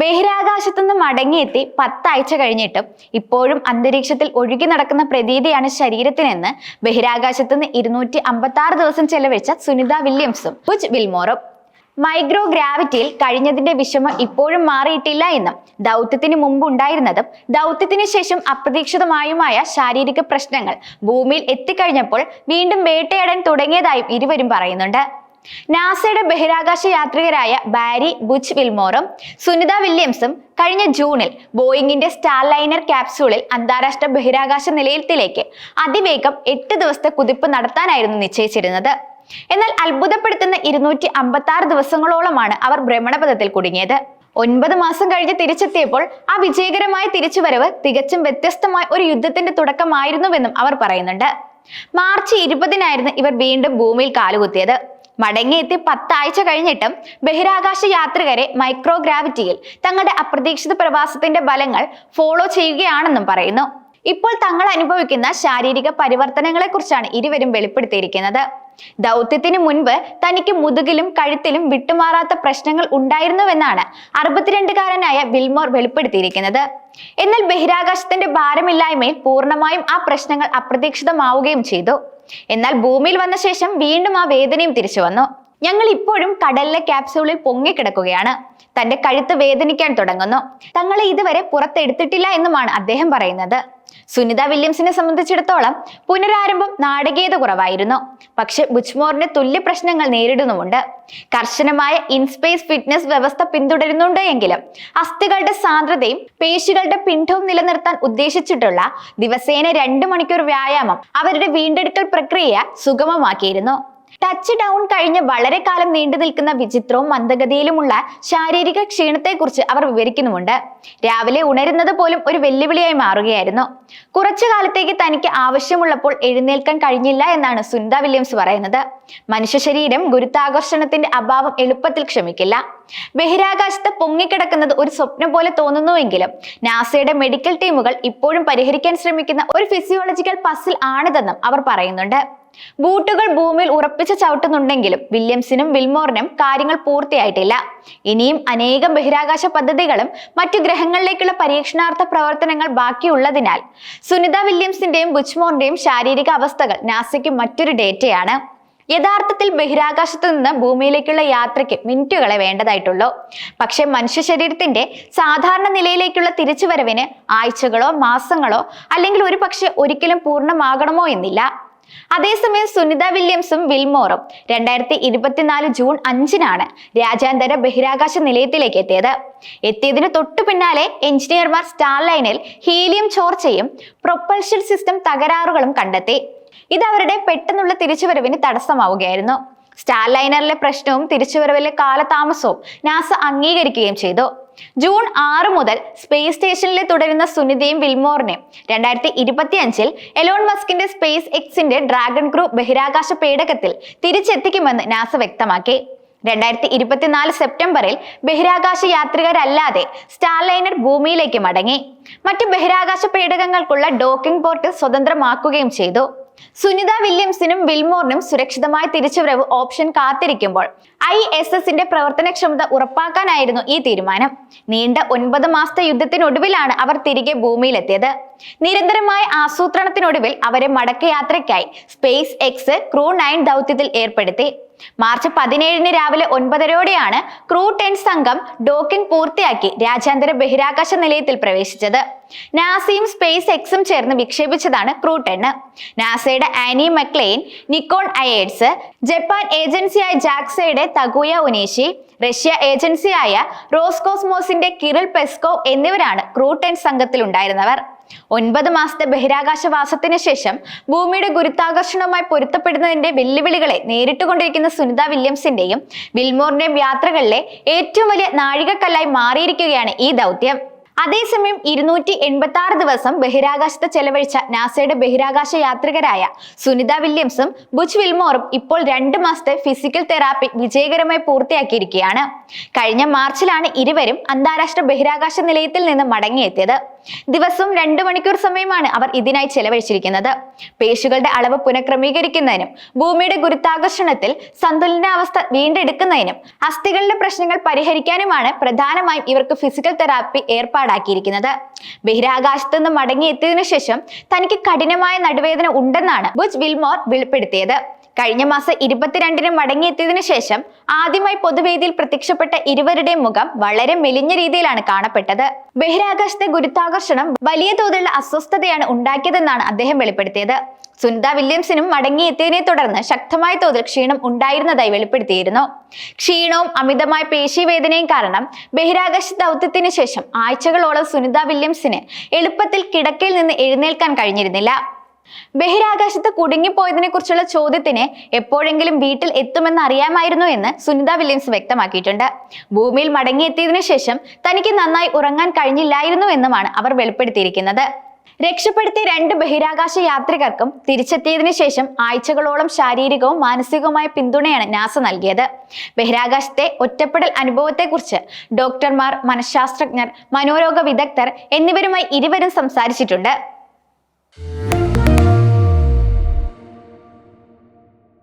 ബഹിരാകാശത്തു നിന്ന് മടങ്ങിയെത്തി പത്താഴ്ച കഴിഞ്ഞിട്ടും ഇപ്പോഴും അന്തരീക്ഷത്തിൽ ഒഴുകി നടക്കുന്ന പ്രതീതിയാണ് ശരീരത്തിനെന്ന് ബഹിരാകാശത്തു നിന്ന് ഇരുന്നൂറ്റി അമ്പത്തി ആറ് ദിവസം ചെലവഴിച്ച സുനിത വില്യംസും പുജ് വിൽമോറും. മൈക്രോ ഗ്രാവിറ്റിയിൽ കഴിഞ്ഞതിന്റെ വിഷമം ഇപ്പോഴും മാറിയിട്ടില്ല എന്നും ദൗത്യത്തിന് മുമ്പ് ഉണ്ടായിരുന്നതും ദൗത്യത്തിന് ശേഷം അപ്രതീക്ഷിതമായുമായ ശാരീരിക പ്രശ്നങ്ങൾ ഭൂമിയിൽ എത്തിക്കഴിഞ്ഞപ്പോൾ വീണ്ടും വേട്ടയാടാൻ തുടങ്ങിയതായും ഇരുവരും പറയുന്നുണ്ട്. നാസയുടെ ബഹിരാകാശ യാത്രികരായ ബാരി ബുച്ച് വിൽമോറും സുനിത വില്യംസും കഴിഞ്ഞ ജൂണിൽ ബോയിങ്ങിന്റെ സ്റ്റാർ ലൈനർ ക്യാപ്സ്യൂളിൽ അന്താരാഷ്ട്ര ബഹിരാകാശ നിലയത്തിലേക്ക് അതിവേഗം എട്ട് ദിവസത്തെ കുതിപ്പ് നടത്താനായിരുന്നു നിശ്ചയിച്ചിരുന്നത്. എന്നാൽ അത്ഭുതപ്പെടുത്തുന്ന ഇരുന്നൂറ്റി അമ്പത്തി ആറ് ദിവസങ്ങളോളമാണ് അവർ ഭ്രമണപഥത്തിൽ കുടുങ്ങിയത്. ഒൻപത് മാസം കഴിഞ്ഞ് തിരിച്ചെത്തിയപ്പോൾ ആ വിജയകരമായ തിരിച്ചുവരവ് തികച്ചും വ്യത്യസ്തമായ ഒരു യുദ്ധത്തിന്റെ തുടക്കമായിരുന്നുവെന്നും അവർ പറയുന്നുണ്ട്. മാർച്ച് ഇരുപതിനായിരുന്നു ഇവർ വീണ്ടും ഭൂമിയിൽ കാലുകുത്തിയത്. മടങ്ങിയെത്തി പത്താഴ്ച കഴിഞ്ഞിട്ടും ബഹിരാകാശ യാത്രികരെ മൈക്രോ ഗ്രാവിറ്റിയിൽ തങ്ങളുടെ അപ്രതീക്ഷിത പ്രവാസത്തിന്റെ ഫലങ്ങൾ ഫോളോ ചെയ്യുകയാണെന്നും പറയുന്നു. ഇപ്പോൾ തങ്ങൾ അനുഭവിക്കുന്ന ശാരീരിക പരിവർത്തനങ്ങളെക്കുറിച്ചാണ് ഇരുവരും വെളിപ്പെടുത്തിയിരിക്കുന്നത്. ദൗത്യത്തിന് മുൻപ് തനിക്ക് മുതുകിലും കഴുത്തിലും വിട്ടുമാറാത്ത പ്രശ്നങ്ങൾ ഉണ്ടായിരുന്നുവെന്നാണ് അറുപത്തിരണ്ടുകാരനായ വിൽമോർ വെളിപ്പെടുത്തിയിരിക്കുന്നത്. എന്നാൽ ബഹിരാകാശത്തിന്റെ ഭാരമില്ലായ്മയിൽ പൂർണമായും ആ പ്രശ്നങ്ങൾ അപ്രതീക്ഷിതമാവുകയും ചെയ്തു. എന്നാൽ ഭൂമിയിൽ വന്ന ശേഷം വീണ്ടും ആ വേദനയും തിരിച്ചു വന്നു. ഞങ്ങൾ ഇപ്പോഴും കടലിലെ ക്യാപ്സ്യൂളിൽ പൊങ്ങിക്കിടക്കുകയാണ്. തന്റെ കഴുത്ത് വേദനിക്കാൻ തുടങ്ങുന്നു. തങ്ങളെ ഇതുവരെ പുറത്തെടുത്തിട്ടില്ല എന്നുമാണ് അദ്ദേഹം പറയുന്നത്. സുനിത വില്യംസിനെ സംബന്ധിച്ചിടത്തോളം പുനരാരംഭം നാടകീയത കുറവായിരുന്നു. പക്ഷെ ബുച്ച്മോറിന് തുല്യ പ്രശ്നങ്ങൾ നേരിടുന്നുമുണ്ട്. കർശനമായ ഇൻസ്പേസ് ഫിറ്റ്നസ് വ്യവസ്ഥ പിന്തുടരുന്നുണ്ട് എങ്കിലും അസ്ഥികളുടെ സാന്ദ്രതയും പേശികളുടെ പിണ്ഡവും നിലനിർത്താൻ ഉദ്ദേശിച്ചിട്ടുള്ള ദിവസേന രണ്ട് മണിക്കൂർ വ്യായാമം അവരുടെ വീണ്ടെടുക്കൽ പ്രക്രിയ സുഗമമാക്കിയിരുന്നു. ടച്ച് ഡൗൺ കഴിഞ്ഞ് വളരെ കാലം നീണ്ടു നിൽക്കുന്ന വിചിത്രവും മന്ദഗതിയിലുമുള്ള ശാരീരിക ക്ഷീണത്തെക്കുറിച്ച് അവർ വിവരിക്കുന്നുമുണ്ട്. രാവിലെ ഉണരുന്നത് പോലും ഒരു വെല്ലുവിളിയായി മാറുകയായിരുന്നു. കുറച്ചു കാലത്തേക്ക് തനിക്ക് ആവശ്യമുള്ളപ്പോൾ എഴുന്നേൽക്കാൻ കഴിഞ്ഞില്ല എന്നാണ് സുനിത വില്യംസ് പറയുന്നത്. മനുഷ്യ ശരീരം ഗുരുത്വാകർഷണത്തിന്റെ അഭാവം എളുപ്പത്തിൽ ക്ഷമിക്കില്ല. ബഹിരാകാശത്ത് പൊങ്ങിക്കിടക്കുന്നത് ഒരു സ്വപ്നം പോലെ തോന്നുന്നുവെങ്കിലും നാസയുടെ മെഡിക്കൽ ടീമുകൾ ഇപ്പോഴും പരിഹരിക്കാൻ ശ്രമിക്കുന്ന ഒരു ഫിസിയോളജിക്കൽ പസിൽ ആണിതെന്നും അവർ പറയുന്നുണ്ട്. ബൂട്ടുകൾ ഭൂമിയിൽ ഉറപ്പിച്ച് ചവിട്ടുന്നുണ്ടെങ്കിലും വില്യംസിനും വിൽമോറിനും കാര്യങ്ങൾ പൂർത്തിയായിട്ടില്ല. ഇനിയും അനേകം ബഹിരാകാശ പദ്ധതികളും മറ്റു ഗ്രഹങ്ങളിലേക്കുള്ള പരീക്ഷണാർത്ഥ പ്രവർത്തനങ്ങൾ ബാക്കിയുള്ളതിനാൽ സുനിത വില്യംസിന്റെയും ബുച്ച്മോറിന്റെയും ശാരീരിക അവസ്ഥകൾ നാസയ്ക്ക് മറ്റൊരു ഡേറ്റയാണ്. യഥാർത്ഥത്തിൽ ബഹിരാകാശത്ത് നിന്ന് ഭൂമിയിലേക്കുള്ള യാത്രയ്ക്ക് മിനിറ്റുകളെ വേണ്ടതായിട്ടുള്ളൂ. പക്ഷേ മനുഷ്യ ശരീരത്തിന്റെ സാധാരണ നിലയിലേക്കുള്ള തിരിച്ചുവരവിന് ആഴ്ചകളോ മാസങ്ങളോ അല്ലെങ്കിൽ ഒരു പക്ഷെ ഒരിക്കലും പൂർണമാകണമോ എന്നില്ല. അതേസമയം സുനിത വില്യംസും വിൽമോറും രണ്ടായിരത്തി ഇരുപത്തിനാല് ജൂൺ അഞ്ചിനാണ് രാജ്യാന്തര ബഹിരാകാശ നിലയത്തിലേക്ക് എത്തിയത്. എത്തിയതിനു തൊട്ടു പിന്നാലെ എഞ്ചിനീയർമാർ സ്റ്റാർലൈനിൽ ഹീലിയം ചോർച്ചയും പ്രൊപ്പൽഷൻ സിസ്റ്റം തകരാറുകളും കണ്ടെത്തി. ഇത് അവരുടെ പെട്ടെന്നുള്ള തിരിച്ചുവരവിന് തടസ്സമാവുകയായിരുന്നു. സ്റ്റാർലൈനറിലെ പ്രശ്നവും തിരിച്ചുവരവിലെ കാലതാമസവും നാസ അംഗീകരിക്കുകയും ചെയ്തു. ജൂൺ ആറ് മുതൽ സ്പേസ് സ്റ്റേഷനിൽ തുടരുന്ന സുനിതയും വിൽമോറിനെയും. രണ്ടായിരത്തി ഇരുപത്തി അഞ്ചിൽ എലോൺ മസ്കിന്റെ സ്പേസ് എക്സിന്റെ ഡ്രാഗൺ ക്രൂ ബഹിരാകാശ പേടകത്തിൽ തിരിച്ചെത്തിക്കുമെന്ന് നാസ വ്യക്തമാക്കി. രണ്ടായിരത്തി ഇരുപത്തിനാല് സെപ്റ്റംബറിൽ ബഹിരാകാശ യാത്രികരല്ലാതെ സ്റ്റാർലൈനർ ഭൂമിയിലേക്ക് മടങ്ങി. മറ്റ് ബഹിരാകാശ പേടകങ്ങൾക്കുള്ള ഡോക്കിംഗ് പോർട്ട് സ്വതന്ത്രമാക്കുകയും ചെയ്തു. സുനിത വില്യംസിനും വിൽമോറിനും സുരക്ഷിതമായ തിരിച്ചുവരവ് ഓപ്ഷൻ കാത്തിരിക്കുമ്പോൾ ഐ എസ് എസിന്റെ പ്രവർത്തനക്ഷമത ഉറപ്പാക്കാനായിരുന്നു ഈ തീരുമാനം. നീണ്ട ഒൻപത് മാസത്തെ യുദ്ധത്തിനൊടുവിലാണ് അവർ തിരികെ ഭൂമിയിലെത്തിയത്. നിരന്തരമായ ആസൂത്രണത്തിനൊടുവിൽ അവരെ മടക്കയാത്രയ്ക്കായി സ്പേസ് എക്സ് ക്രൂ നയൻ ദൗത്യത്തിൽ ഏർപ്പെടുത്തി. മാർച്ച് പതിനേഴിന് രാവിലെ ഒൻപതരയോടെയാണ് ക്രൂ ടെൻ സംഘം ഡോക്കിംഗ് പൂർത്തിയാക്കി രാജ്യാന്തര ബഹിരാകാശ നിലയത്തിൽ പ്രവേശിച്ചത്. നാസയും സ്പേസ് എക്സും ചേർന്ന് വിക്ഷേപിച്ചതാണ് ക്രൂ ടെൻ നാസയുടെ ആനി മക്ലെയിൻ നിക്കോൺ അയേഡ്സ് ജപ്പാൻ ഏജൻസിയായ ജാക്സയുടെ തഗുയ ഉനേഷി റഷ്യ ഏജൻസിയായ റോസ്കോസ്മോസിന്റെ കിറിൽ പെസ്കോ എന്നിവരാണ് ക്രൂ ടെൻ സംഘത്തിൽ ഉണ്ടായിരുന്നവർ ഒൻപത് മാസത്തെ ബഹിരാകാശവാസത്തിന് ശേഷം ഭൂമിയുടെ ഗുരുത്വാകർഷണവുമായി പൊരുത്തപ്പെടുന്നതിന്റെ വെല്ലുവിളികളെ നേരിട്ടുകൊണ്ടിരിക്കുന്ന സുനിത വില്യംസിന്റെയും വിൽമോറിന്റെയും യാത്രകളിലെ ഏറ്റവും വലിയ നാഴികക്കല്ലായി മാറിയിരിക്കുകയാണ് ഈ ദൗത്യം. അതേസമയം ഇരുന്നൂറ്റി എൺപത്തി ആറ് ദിവസം ബഹിരാകാശത്ത് ചെലവഴിച്ച നാസയുടെ ബഹിരാകാശ യാത്രികരായ സുനിത വില്യംസും ബുച്ച് വിൽമോറും ഇപ്പോൾ രണ്ട് മാസത്തെ ഫിസിക്കൽ തെറാപ്പി വിജയകരമായി പൂർത്തിയാക്കിയിരിക്കുകയാണ്. കഴിഞ്ഞ മാർച്ചിലാണ് ഇരുവരും അന്താരാഷ്ട്ര ബഹിരാകാശ നിലയത്തിൽ നിന്ന് മടങ്ങിയെത്തിയത്. ദിവസവും രണ്ടു മണിക്കൂർ സമയമാണ് അവർ ഇതിനായി ചെലവഴിച്ചിരിക്കുന്നത്. പേശികളുടെ അളവ് പുനഃക്രമീകരിക്കുന്നതിനും ഭൂമിയുടെ ഗുരുത്വാകർഷണത്തിൽ സന്തുലനാവസ്ഥ വീണ്ടെടുക്കുന്നതിനും അസ്ഥികളുടെ പ്രശ്നങ്ങൾ പരിഹരിക്കാനുമാണ് പ്രധാനമായും ഇവർക്ക് ഫിസിക്കൽ തെറാപ്പി ഏർപ്പാടാക്കിയിരിക്കുന്നത്. ബഹിരാകാശത്തു നിന്ന് മടങ്ങിയെത്തിയതിനു ശേഷം തനിക്ക് കഠിനമായ നടുവേദന ഉണ്ടെന്നാണ് ബുജ് വിൽമോർ വെളിപ്പെടുത്തിയത്. കഴിഞ്ഞ മാസം ഇരുപത്തിരണ്ടിന് മടങ്ങിയെത്തിയതിനു ശേഷം ആദ്യമായി പൊതുവേദിയിൽ പ്രത്യക്ഷപ്പെട്ട ഇരുവരുടെയും മുഖം വളരെ മെലിഞ്ഞ രീതിയിലാണ് കാണപ്പെട്ടത്. ബഹിരാകാശത്തെ ഗുരുത്വാകർഷണം വലിയ തോതിലുള്ള അസ്വസ്ഥതയാണ് ഉണ്ടാക്കിയതെന്നാണ് അദ്ദേഹം വെളിപ്പെടുത്തിയത്. സുനിത വില്യംസിനും മടങ്ങിയെത്തിയതിനെ തുടർന്ന് ശക്തമായ തോതിൽ ക്ഷീണം ഉണ്ടായിരുന്നതായി വെളിപ്പെടുത്തിയിരുന്നു. ക്ഷീണവും അമിതമായ പേശീവേദനയും കാരണം ബഹിരാകാശ ദൗത്യത്തിന് ശേഷം ആഴ്ചകളോളം സുനിത വില്യംസിന് എളുപ്പത്തിൽ കിടക്കയിൽ നിന്ന് എഴുന്നേൽക്കാൻ കഴിഞ്ഞിരുന്നില്ല. ബഹിരാകാശത്ത് കുടുങ്ങിപ്പോയതിനെ കുറിച്ചുള്ള ചോദ്യത്തിന് എപ്പോഴെങ്കിലും വീട്ടിൽ എത്തുമെന്ന് അറിയാമായിരുന്നു എന്ന് സുനിത വില്യംസ് വ്യക്തമാക്കിയിട്ടുണ്ട്. ഭൂമിയിൽ മടങ്ങിയെത്തിയതിനു ശേഷം തനിക്ക് നന്നായി ഉറങ്ങാൻ കഴിഞ്ഞില്ലായിരുന്നു എന്നുമാണ് അവർ വെളിപ്പെടുത്തിയിരിക്കുന്നത്. രക്ഷപ്പെടുത്തിയ രണ്ട് ബഹിരാകാശ യാത്രികർക്കും തിരിച്ചെത്തിയതിനു ശേഷം ആഴ്ചകളോളം ശാരീരികവും മാനസികവുമായ പിന്തുണയാണ് നാസ നൽകിയത്. ബഹിരാകാശത്തെ ഒറ്റപ്പെടൽ അനുഭവത്തെക്കുറിച്ച് ഡോക്ടർമാർ മനഃശാസ്ത്രജ്ഞർ മനോരോഗ വിദഗ്ധർ എന്നിവരുമായി ഇരുവരും സംസാരിച്ചിട്ടുണ്ട്.